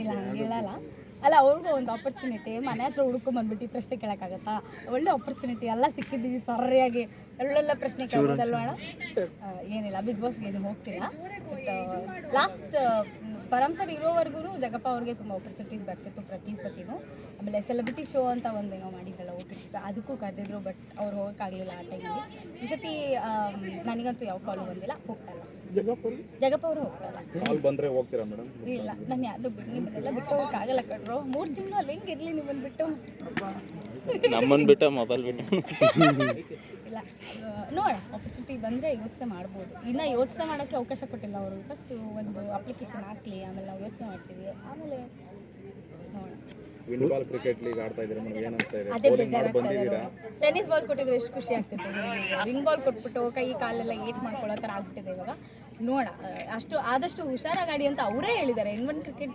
ಇಲ್ಲ ಹೇಳಲ್ಲ ಅಲ್ಲ. ಅವ್ರಿಗೂ ಒಂದು ಆಪರ್ಚುನಿಟಿ ಮನೆ ಹತ್ರ ಹುಡ್ಕೊಂಡ್ ಬಂದ್ಬಿಟ್ಟು ಪ್ರಶ್ನೆ ಕೇಳೋಕ್ಕಾಗತ್ತಾ? ಒಳ್ಳೆ ಆಪರ್ಚುನಿಟಿ ಎಲ್ಲ ಸಿಕ್ಕಿದ್ದೀವಿ ಸರಿಯಾಗಿ. ಒಳ್ಳೊಳ್ಳೆ ಪ್ರಶ್ನೆ? ಆ, ಏನಿಲ್ಲ ಬಿಗ್ ಬಾಸ್ಗೆ ಏನು ಹೋಗ್ತಿಲ್ಲ ಲಾಸ್ಟ್ ಪರಮ್ ಸರ್ ಇರೋವರೆಗೂ ಜಗಪ್ಪ ಅವ್ರಿಗೆ ತುಂಬ ಆಪರ್ಚುನಿಟೀಸ್ ಬರ್ತಿತ್ತು ಪ್ರತಿ ಸತಿನೂ. ಆಮೇಲೆ ಸೆಲೆಬ್ರಿಟಿ ಶೋ ಅಂತ ಒಂದೇನೋ ಮಾಡಿದ್ದಲ್ಲ ಟಿ ಅದಕ್ಕೂ ಕರೆದಿದ್ರು ಬಟ್ ಅವ್ರು ಹೋಗೋಕ್ಕಾಗಲಿಲ್ಲ ಆ ಟೈಮಲ್ಲಿ ಈ ಸತಿ ನನಗಂತೂ ಯಾವ ಕಾಲು ಬಂದಿಲ್ಲ ಹೋಗ್ತಾ ಇಲ್ಲ ಜಗಪ್ಪ ಅವರು ಹೋಗ್ತಾ ಇಲ್ಲ ಕಾಲ್ ಬಂದ್ರೆ ಹೋಗ್ತೀರಾ ಮೇಡಮ್ ಇಲ್ಲ ನಾನು ಯಾರು ಬಿಟ್ಟು ನಿಮ್ಮನ್ನೆಲ್ಲ ಬಿಟ್ಟು ಹೋಗಕ್ಕಾಗಲ್ಲ ಕಣ್ರು. ಮೂರು ತಿಂಗಳು ಅಲ್ಲಿ ಹೆಂಗಿರ್ಲಿ ನಿಮ್ಮನ್ನು ಬಿಟ್ಟು? ನಮ್ಮನ್ನು ಬಿಟ್ಟ ಮೊಬೈಲ್ ಬಿಟ್ಟು. ಇಲ್ಲ ನೋಡ ಆಪರ್ಚುನಿಟಿ ಬಂದರೆ ಯೋಚನೆ ಮಾಡ್ಬೋದು. ಇನ್ನು ಯೋಚನೆ ಮಾಡೋಕ್ಕೆ ಅವಕಾಶ ಕೊಟ್ಟಿಲ್ಲ ಅವರು. ಫಸ್ಟು ಒಂದು ಅಪ್ಲಿಕೇಶನ್ ಹಾಕಲಿ ಆಮೇಲೆ ನಾವು ಯೋಚನೆ ಮಾಡ್ತೀವಿ. ಆಮೇಲೆ ನೋಡೋಣ. ವಿನ್ ಬಾಲ್ ಕ್ರಿಕೆಟ್ ಲೀಗ್ ಆಡ್ತಾ ಇದ್ದೀರಾ? ಮೇಡಮ್ ಏನ್ ಅನ್ಸ್ತಾ ಇದೆ? ಅದೇ ಬೌಲಿಂಗ್ ಮಾಡಿ ಬಂದಿದ್ದೀರಾ ಟೆನ್ನಿಸ್ ಬಾಲ್ ಕೊಟ್ಟಿದ್ರೆ ಎಷ್ಟು ಖುಷಿ ಆಗ್ತಿತ್ತು ರಿಂಗ್ ಬಾಲ್ ಕೊಟ್ಬಿಟ್ಟು ಕೈ ಕಾಲೆಲ್ಲ ಏಟ್ ಮಾಡ್ಕೊಳ್ಳೋ ಥರ ಆಗ್ಬಿಟ್ಟಿದೆ ಇವಾಗ. ನೋಡ ಅಷ್ಟು ಆದಷ್ಟು ಹುಷಾರಾಗಾಡಿ ಅಂತ ಅವರೇ ಹೇಳಿದ್ದಾರೆ. ಇನ್ ಒನ್ ಕ್ರಿಕೆಟ್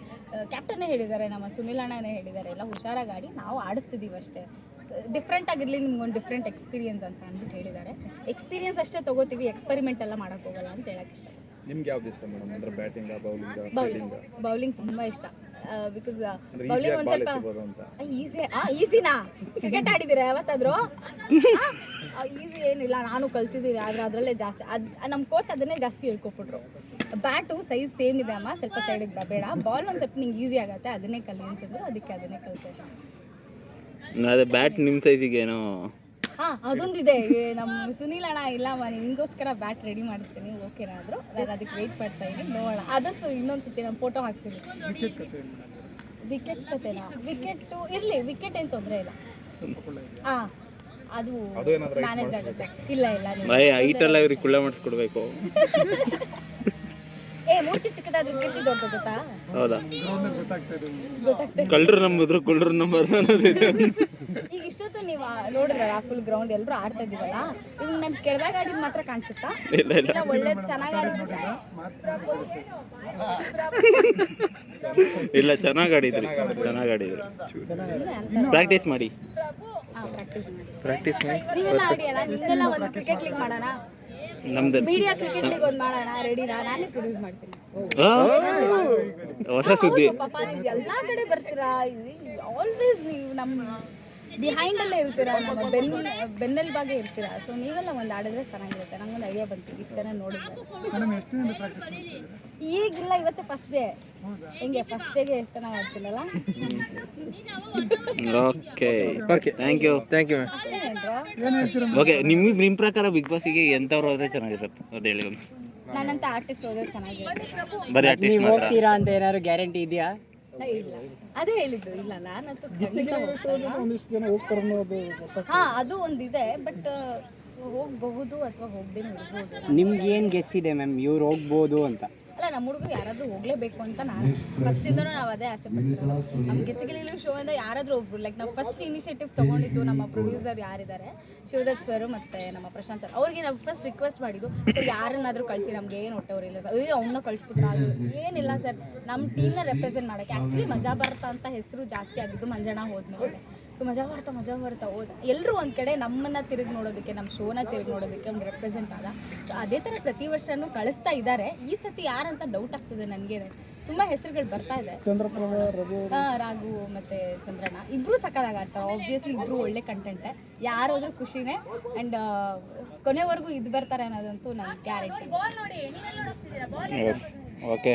ಕ್ಯಾಪ್ಟನ್ನೇ ಹೇಳಿದ್ದಾರೆ. ನಮ್ಮ ಸುನಿಲ್ ಅಣ್ಣನೇ ಹೇಳಿದ್ದಾರೆ. ಎಲ್ಲ ಹುಷಾರಾಗಾಡಿ ನಾವು ಆಡಿಸ್ತಿದ್ದೀವಿ ಅಷ್ಟೇ. ಡಿಫ್ರೆಂಟ್ ಆಗಿರಲಿ ನಿಮ್ಗೊಂದು ಡಿಫ್ರೆಂಟ್ ಎಕ್ಸ್ಪೀರಿಯನ್ಸ್ ಅಂತ ಅಂದ್ಬಿಟ್ಟು ಹೇಳಿದ್ದಾರೆ. ಎಕ್ಸ್ಪೀರಿಯನ್ಸ್ ಅಷ್ಟೇ ತಗೋತೀವಿ ಎಕ್ಸ್ಪೆರಿಮೆಂಟ್ ಎಲ್ಲ ಮಾಡೋಕ್ಕೆ ಹೋಗಲ್ಲ ಅಂತ ಹೇಳಕ್ಕೆ ಇಷ್ಟ. ನಿಮ್ಗೆ ಯಾವ್ದು ಇಷ್ಟ ಮೇಡಮ್ ಅಂದ್ರೆ ಬ್ಯಾಟಿಂಗ್ ಬೌಲಿಂಗ್ ಬೌಲಿಂಗ್ ತುಂಬಾ ಬೌಲಿಂಗ್ ತುಂಬಾ ಇಷ್ಟ. ಬಿಕಾಸ್ ಬೌಲಿಂಗ್ ಒಂದ್ ಸ್ವಲ್ಪ ಈಸಿ ಆ ಈಸಿನಾ ಕ್ರಿಕೆಟ್ ಆಡಿದಿರಾ ಯಾವತ್ತಾದ್ರೂ? ಈಸಿ ಏನಿಲ್ಲ ನಾನು ಕಲ್ತಿದ್ದೀನಿ ಆದ್ರೆ ಅದರಲ್ಲೇ ಜಾಸ್ತಿ ಅದು ನಮ್ಮ ಕೋಚ್ ಅದನ್ನೇ ಜಾಸ್ತಿ ಹೇಳ್ಕೊಟ್ಬಿಟ್ರು. ಬ್ಯಾಟು ಸೈಜ್ ಸೇಮ್ ಇದೆ ಅಮ್ಮ ಸ್ವಲ್ಪ ಸೈಡಿಗೆ ಬೇಡ. ಬಾಲ್ ಒಂದು ಸ್ವಲ್ಪ ನಿಂಗೆ ಈಸಿ ಆಗುತ್ತೆ ಅದನ್ನೇ ಕಲಿ ಅಂತಂದ್ರು ಅದಕ್ಕೆ ಅದನ್ನೇ ಕಲಿತೆ ಅದೇ ಬ್ಯಾಟ್ ನಿಮ್ಮ ಸೈಜಿಗೇನೋ ಹಾಂ ಅದೊಂದಿದೆ. ಏ, ನಮ್ಮ ಸುನಿಲ್ ಅಣ್ಣ ಇಲ್ಲವಾ ನಿಮಗೋಸ್ಕರ ಬ್ಯಾಟ್ ರೆಡಿ ಮಾಡಿಸ್ತೀನಿ. ಓಕೆನಾ ಆದ್ರು. ನಾನು ಅದಕ್ಕೆ ವೇಟ್ ಮಾಡ್ತಾ ಇದ್ದೀನಿ. ನೋಡೋಣ. ಅದಂತೂ ಇನ್ನೊಂದು ಸತಿ ನಾನು ಫೋಟೋ ಹಾಕ್ತೀನಿ. ವಿಕೆಟ್ ಕತೆನಾ? ವಿಕೆಟ್ ಇರಲಿ ವಿಕೆಟ್ ಏನು ತೊಂದರೆ ಇಲ್ಲ. ಹಾಂ ಅದು ಅದು ಏನಾದ್ರು height ಮ್ಯಾನೇಜ್ ಆಗುತ್ತೆ. ಇಲ್ಲ ಇಲ್ಲ ನೀವು ಭಯ ಹೈಟ್ ಎಲ್ಲ ಇವ್ರಿಗೆ ಕುಳ್ಳ ಮಾಡಿಸ್ಕೊಡ್ಬೇಕು. ಏ ಮೂರ್ತಿ ಚಿಕ್ಕದಾದ್ರೆ ವಿಕೆಟ್ ದೊಡ್ಡ ಗೊತ್ತಾ? ಹೌದಾ? ಗೊತ್ತಾಗ್ತದೆ ಕಳ್ಳರು ನಂಬಿದ್ರು ಕುಳ್ಳರು ನಂಬರ್ ಅನ್ನೋದಿದೆ ನೀವು ನೋಡಿದ್ರಲ್ಲ ಫುಲ್ ಗ್ರೌಂಡ್ ಎಲ್ಲರೂ ಆಡ್ತಾ ಇವಾಗ ನಾನು ಕೆಳದಾಗ ಆಡಿದ್ ಮಾತ್ರ ಕಾಣಿಸುತ್ತಾ? ಇಲ್ಲ ಇಲ್ಲ. ಒಳ್ಳೆ ಚೆನ್ನಾಗಿ ಆಡಿದ್ರೆ ಇಲ್ಲ ಚೆನ್ನಾಗಿ ಆಡಿದ್ರಿ. ಚೆನ್ನಾಗಿ ಆಡಿದ್ರಿ. ಪ್ರಾಕ್ಟೀಸ್ ಮಾಡಿ. ಪ್ರಾಕ್ಟೀಸ್ ಮಾಡಿ. ಪ್ರಾಕ್ಟೀಸ್ ಮಾಡಿ. ನೀವೆಲ್ಲ ಆಡಿಯಲ್ಲ ನಿಮ್ದೆಲ್ಲ ಒಂದು ಕ್ರಿಕೆಟ್ ಲೀಗ್ ಮಾಡೋಣ? ನಮ್ದು ಮೀಡಿಯಾ ಕ್ರಿಕೆಟ್ ಲೀಗ್ ಒಂದು ಮಾಡೋಣ ರೆಡಿನಾ ನಾನೇ ಪ್ರೊಡ್ಯೂಸ್ ಮಾಡ್ತೀನಿ. ಆ? ಹೊಸ ಸುದ್ದಿ. ಪಾಪ ನೀವು ಎಲ್ಲಾ ಕಡೆ ಬರ್ತೀರಾ? ಆಲ್ವೇಸ್ ನೀವು ನಮ್ಮ ಬಿಹೈಂಡ್ ಅಲ್ಲೇ ಇರ್ತೀರಾ? ನಮ್ಮ ಬೆನ್ ಬೆನ್ನೆಲುಬಾಗೆ ಇರ್ತೀರಾ? ಸೊ ನೀವೆಲ್ಲ ಒಂದು ಆಡಿದ್ರೆ ಚೆನ್ನಾಗಿರುತ್ತೆ. ನಂಗೊಂದು ಐಡಿಯಾ ಬಂತು. ಇಷ್ಟು ಜನ ನೋಡಿದ್ರೆ. ಈಗಿಲ್ಲ ಇವತ್ತೇ ಫಸ್ಟ್ ಡೇ ಹೆಂಗೆ? ಫಸ್ಟ್ ಡೇಗೆ ಎಷ್ಟು ಚೆನ್ನಾಗಿ ಆಡ್ತಿಲ್ಲಲ್ಲ okay okay thank you thank you okay ನಿಮ್ಮ ನಿಮ್ಮ ಪ್ರಕಾರ ಬಿಗ್ ಬಾಸಿಗೆ ಎಂಥವ್ರು ಹೋದ್ರೆ ಚೆನ್ನಾಗಿರುತ್ತೆ? ಅದು ಹೇಳಿ. ನಾನಂತ ಆರ್ಟಿಸ್ಟ್ ಹೋದ್ರೆ ಚೆನ್ನಾಗಿರುತ್ತೆ. ಬರೀ ಆರ್ಟಿಸ್ಟ್ ಮಾತ್ರ. ಹೋಗ್ತೀರಾ ಅಂತ ಏನಾದ್ರು ಗ್ಯಾರಂಟಿ ಇದೆಯಾ? ಇಲ್ಲ ಅದೇ ಹೇಳಿದ್ದು ಇಲ್ಲ ನಾನಂತೂ ಖಂಡಿತ ಹೋಗ್ತಾರಲ್ಲ. ಹಾ ಅದು ಒಂದಿದೆ ಬಟ್ ಹೋಗಬಹುದು ಅಥವಾ ಹೋಗದೇ ನೋಡ್ಬೋದು ನಿಮ್ಗೆ ಏನು ಗೆಸ್ ಇದೆ ಮ್ಯಾಮ್ ಇವ್ರು ಹೋಗ್ಬೋದು ಅಂತ. ಅಲ್ಲ ನಮ್ಮ ಹುಡುಗರು ಯಾರಾದರೂ ಹೋಗಲೇಬೇಕು ಅಂತ ನಾನು ಫಸ್ಟಿಂದನೂ ನಾವು ಅದೇ ಆಸೆ ಪಡ್ತೀವಿ ನಮ್ಮ ಗೆಚ್ಚಗಿಲಿಲು ಶೋ ಇಂದ ಯಾರಾದರೂ ಒಬ್ರು ಲೈಕ್ ನಾವು ಫಸ್ಟ್ ಇನಿಷಿಯೇಟಿವ್ ತಗೊಂಡಿದ್ದು ನಮ್ಮ ಪ್ರೊಡ್ಯೂಸರ್ ಯಾರಿದ್ದಾರೆ ಶಿವದತ್ ಸರ್ ಮತ್ತು ನಮ್ಮ ಪ್ರಶಾಂತ್ ಸರ್ ಅವ್ರಿಗೆ ನಾವು ಫಸ್ಟ್ ರಿಕ್ವೆಸ್ಟ್ ಮಾಡಿದ್ದು ಸರ್ ಯಾರನ್ನಾದರೂ ಕಳಿಸಿ ನಮ್ಗೆ ಏನು ಹೊಟ್ಟೆವ್ರಿಲ್ಲ ಸರ್ ಅಯ್ಯೋ ಅವನ್ನ ಕಳಿಸ್ಬಿಟ್ರೆ? ಅದು ಏನಿಲ್ಲ ಸರ್ ನಮ್ಮ ಟೀಮ್ನ ರೆಪ್ರೆಸೆಂಟ್ ಮಾಡೋಕ್ಕೆ ಆ್ಯಕ್ಚುಲಿ ಮಜಾ ಭಾರತ ಅಂತ ಹೆಸರು ಜಾಸ್ತಿ ಆಗಿದ್ದು ಮಂಜಣ್ಣ ಹೋದ್ಮೇಲೆ. ಸೊ ಮಜಾ ಬರ್ತಾ ಮಜಾ ಬರ್ತಾ ಹೋದ. ಎಲ್ಲರೂ ಒಂದು ಕಡೆ ನಮ್ಮನ್ನ ತಿರುಗಿ ನೋಡೋದಕ್ಕೆ ನಮ್ಮ ಶೋನ ತಿರುಗಿ ನೋಡೋದಕ್ಕೆ ಒಂದು ರೆಪ್ರೆಸೆಂಟ್ ಆದ. ಸೊ ಅದೇ ಥರ ಪ್ರತಿ ವರ್ಷನೂ ಕಳಿಸ್ತಾ ಇದ್ದಾರೆ. ಈ ಸತಿ ಯಾರಂತ ಡೌಟ್ ಆಗ್ತದೆ ನನಗೆ. ತುಂಬ ಹೆಸರುಗಳು ಬರ್ತಾ ಇದೆ. ಹಾ, ರಾಘು ಮತ್ತೆ ಚಂದ್ರಣ್ಣ. ಇಬ್ರು ಸಕ್ಕದಾಗ ಆಡ್ತಾರೆ. ಆಬ್ವಿಯಸ್ಲಿ ಇಬ್ರು ಒಳ್ಳೆ ಕಂಟೆಂಟೆ ಯಾರಾದ್ರೂ ಖುಷಿನೇ ಅಂಡ್ ಕೊನೆವರೆಗೂ ಇದು ಬರ್ತಾರೆ ಅನ್ನೋದಂತೂ ನನ್ನ ಗ್ಯಾರಂಟಿ ಓಕೆ